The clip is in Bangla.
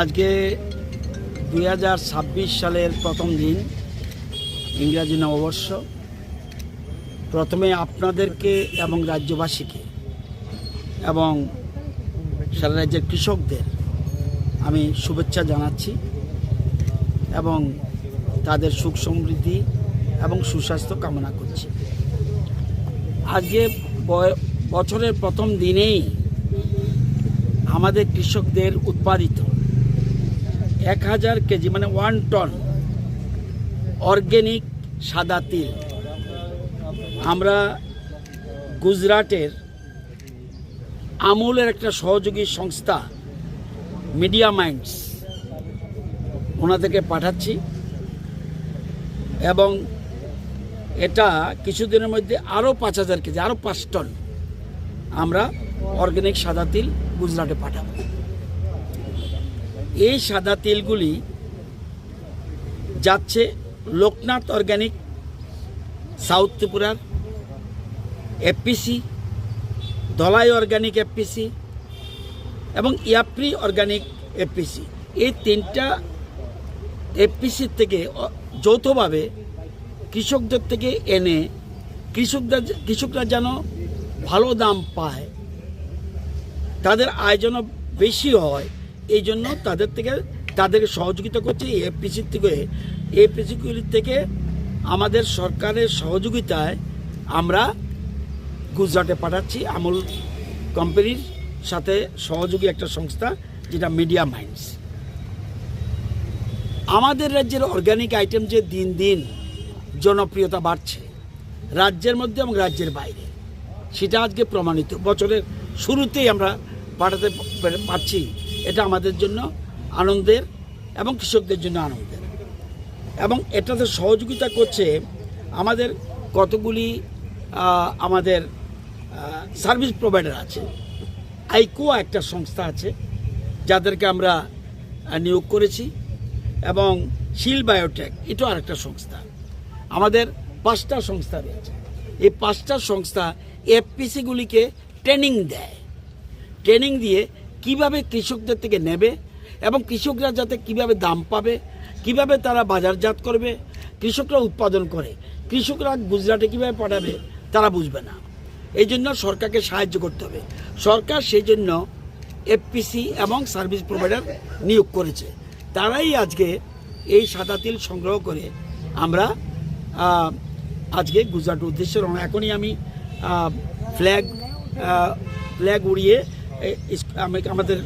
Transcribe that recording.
আজকে দু হাজার ছাব্বিশ সালের প্রথম দিন, ইংরাজি নববর্ষ। প্রথমে আপনাদেরকে এবং রাজ্যবাসীকে এবং সারা রাজ্যের কৃষকদের আমি শুভেচ্ছা জানাচ্ছি এবং তাদের সুখ সমৃদ্ধি এবং সুস্বাস্থ্য কামনা করছি। আজকে বছরের প্রথম দিনেই আমাদের কৃষকদের উৎপাদিত। এক হাজার কেজি মানে ওয়ান টন অর্গ্যানিক সাদা তিল। আমরা গুজরাটের আমুলের একটা সহযোগী সংস্থা মিডিয়া মাইন্ডস ওনাদেরকে পাঠাচ্ছি। এবং এটা কিছুদিনের মধ্যে আরও পাঁচ হাজার কেজি আরও পাঁচ টন আমরা অর্গ্যানিক সাদা তিল গুজরাটে পাঠাবো। এই সাদা তিলগুলি যাচ্ছে লোকনাথ অর্গ্যানিক সাউথ ত্রিপুরার এফপিসি, ধলাই অর্গ্যানিক এফপিসি এবং ইয়াপ্রি অর্গ্যানিক এফপিসি। এই তিনটা এফপিসির থেকে যৌথভাবে কৃষকদের থেকে এনে কৃষকদের, কৃষকরা যেন ভালো দাম পায়, তাদের আয় যেন বেশি হয়, এই জন্য তাদের থেকে, তাদেরকে সহযোগিতা করছে এফপিসির থেকে। এফপিসিগুলির থেকে আমাদের সরকারের সহযোগিতায় আমরা গুজরাটে পাঠাচ্ছি আমুল কোম্পানির সাথে সহযোগী একটা সংস্থা, যেটা মিডিয়া মাইন্ডস আমাদের রাজ্যের অর্গানিক আইটেম যে দিন দিন জনপ্রিয়তা বাড়ছে, রাজ্যের মধ্যে এবং রাজ্যের বাইরে। সেটা আজকে প্রমাণিত। বছরের শুরুতেই আমরা পাঠাতে পারছি। এটা আমাদের জন্য আনন্দের এবং কৃষকদের জন্য আনন্দের। এবং এটাতে সহযোগিতা করছে আমাদের কতগুলি আমাদের সার্ভিস প্রোভাইডার আছে। আইকোয়া একটা সংস্থা আছে, যাদেরকে আমরা নিয়োগ করেছি। এবং শিল বায়োটেক, এটাও আরেকটা সংস্থা। আমাদের পাঁচটা সংস্থা রয়েছে। এই পাঁচটা সংস্থা এফপিসিগুলিকে ট্রেনিং দেয়। ট্রেনিং দিয়ে কীভাবে কৃষকদের থেকে নেবে এবং কৃষকরা যাতে কীভাবে দাম পাবে, কীভাবে তারা বাজারজাত করবে, কৃষকরা উৎপাদন করে, কৃষকরা গুজরাটে কীভাবে পাঠাবে তারা বুঝবে না। এই জন্য সরকারকে সাহায্য করতে হবে। সরকার সেই জন্য এফপিসি এবং সার্ভিস প্রোভাইডার নিয়োগ করেছে। তারাই আজকে এই সাদা তিল সংগ্রহ করে আমরা আজকে গুজরাট উদ্দেশ্যে এখনই আমি ফ্ল্যাগ ফ্ল্যাগ উড়িয়ে এ, ইস- আমি- আমাদের